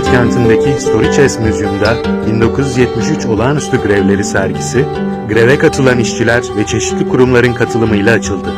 Belgrad kentindeki History Chess Müzyum'da 1973 Olağanüstü Grevleri sergisi, greve katılan işçiler ve çeşitli kurumların katılımıyla açıldı.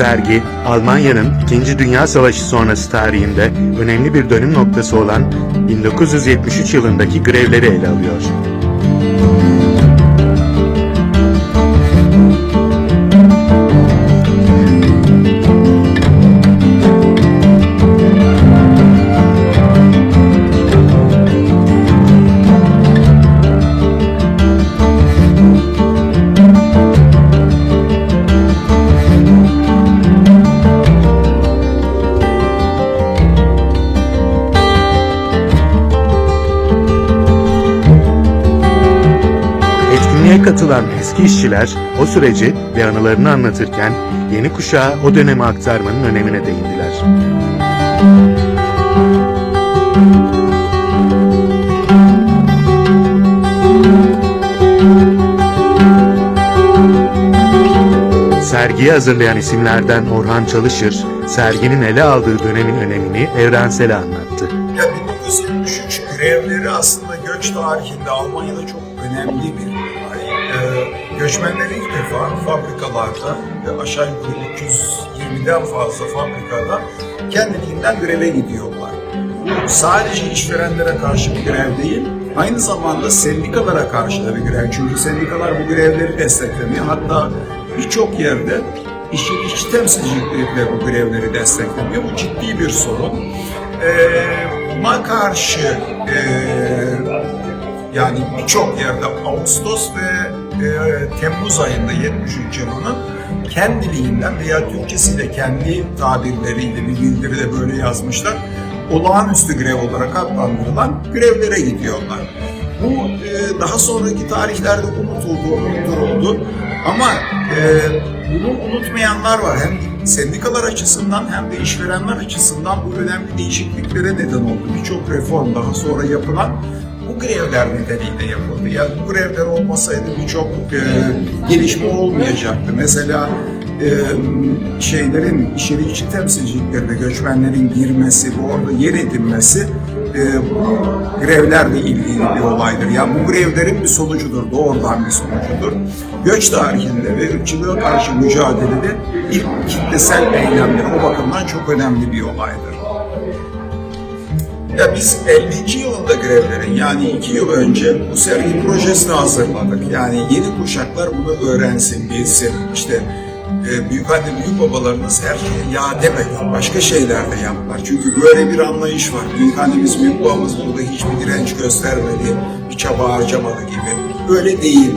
Sergi, Almanya'nın İkinci Dünya Savaşı sonrası tarihinde önemli bir dönüm noktası olan 1973 yılındaki grevleri ele alıyor. Katılan eski işçiler o süreci ve anılarını anlatırken yeni kuşağa o dönemi aktarmanın önemine değindiler. Sergiyi hazırlayan isimlerden Orhan Çalışır, serginin ele aldığı dönemin önemini evrensel anlattı. Ya 1973 grevleri aslında göç tarihinde Almanya'da çok önemli bir Ee, göçmenler ilk defa fabrikalarda ve aşağı yukarı 320'den fazla fabrikada kendiliğinden greve gidiyorlar. Sadece işverenlere karşı bir grev değil, aynı zamanda sendikalara karşı da bir grev. Çünkü sendikalar bu grevleri desteklemiyor. Hatta birçok yerde işçi işçi temsilcilikleri bu grevleri desteklemiyor. Bu ciddi bir sorun. Ee, karşı e, yani birçok yerde Ağustos ve e, Temmuz ayında 73 yılının kendiliğinden veya Türkçesiyle kendi tabirleriyle bir bildiride böyle yazmışlar. Olağanüstü grev olarak adlandırılan grevlere gidiyorlar. Bu e, daha sonraki tarihlerde unutuldu, unutuldu. Ama e, bunu unutmayanlar var. Hem sendikalar açısından hem de işverenler açısından bu önemli değişikliklere neden oldu. Birçok reform daha sonra yapılan bu grevler nedeniyle yapıldı. Yani bu grevler olmasaydı birçok e, gelişme olmayacaktı. Mesela e, şeylerin, işçi temsilciliklerine göçmenlerin girmesi, bu orada yer edinmesi e, bu grevlerle ilgili bir olaydır. Yani bu grevlerin bir sonucudur, doğrudan bir sonucudur. Göç tarihinde ve ırkçılığa karşı mücadelede ilk kitlesel eylemler o bakımdan çok önemli bir olaydır. Ya biz 50. yılında grevlerin yani iki yıl önce bu sergi projesini hazırladık. Yani yeni kuşaklar bunu öğrensin, bilsin. İşte e, büyük anne, büyük babalarımız her şeye ya demedi. Başka şeyler de yaptılar. Çünkü böyle bir anlayış var. Büyük annemiz, büyük babamız burada hiçbir direnç göstermedi, bir çaba harcamadı gibi. Öyle değil.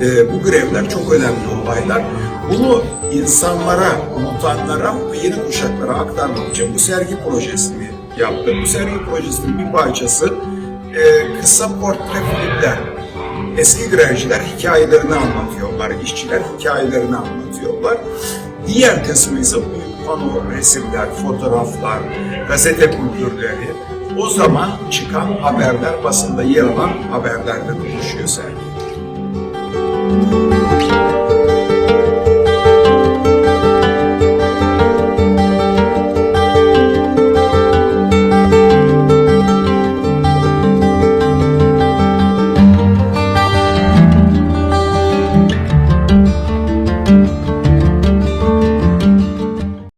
E, bu grevler çok önemli olaylar. Bunu insanlara, unutanlara yeni kuşaklara aktarmak için bu sergi projesini yaptık. Bu sergi projesinin bir parçası e, kısa portre filmler. Eski grevciler hikayelerini anlatıyorlar, işçiler hikayelerini anlatıyorlar. Diğer kısmı ise büyük pano resimler, fotoğraflar, gazete kültürleri, o zaman çıkan haberler, basında yer alan haberlerden oluşuyor sergi.